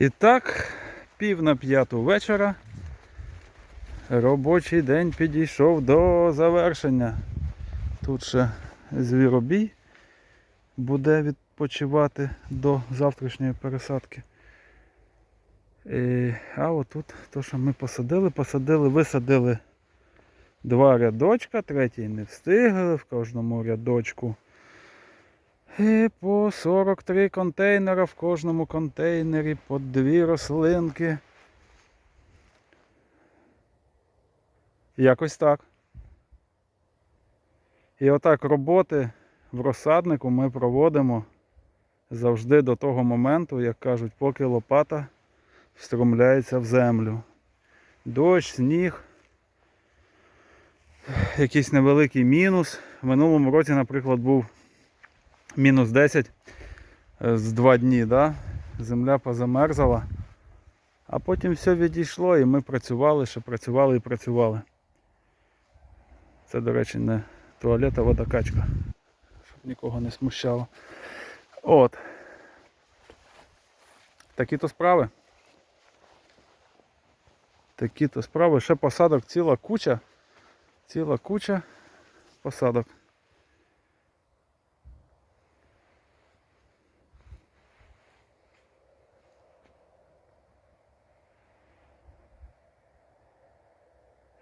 І так, пів на п'яту вечора. Робочий день підійшов до завершення. Тут ще звіробій буде відпочивати до завтрашньої пересадки. І, а отут то, що ми посадили, посадили, висадили два рядочка, третій не встигли, в кожному рядочку. І по 43 контейнера в кожному контейнері по дві рослинки. Якось так. І отак роботи в розсаднику ми проводимо завжди до того моменту, як кажуть, поки лопата встромляється в землю. Дощ, сніг, якийсь невеликий мінус. В минулому році, наприклад, був мінус 10 е, з 2 дні, да? земля позамерзала. А потім все відійшло і ми працювали, ще працювали і працювали. Це, до речі, не туалет, а водокачка. Щоб нікого не смущало. От. Такі то справи. Такі то справи. Ще посадок ціла куча. Ціла куча посадок.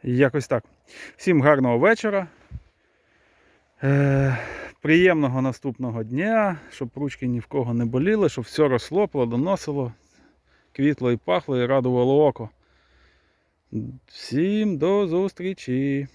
Якось так. Всім гарного вечора. Е, приємного наступного дня, щоб ручки ні в кого не боліли, щоб все росло, плодоносило, квітло і пахло і радувало око. Всім до зустрічі!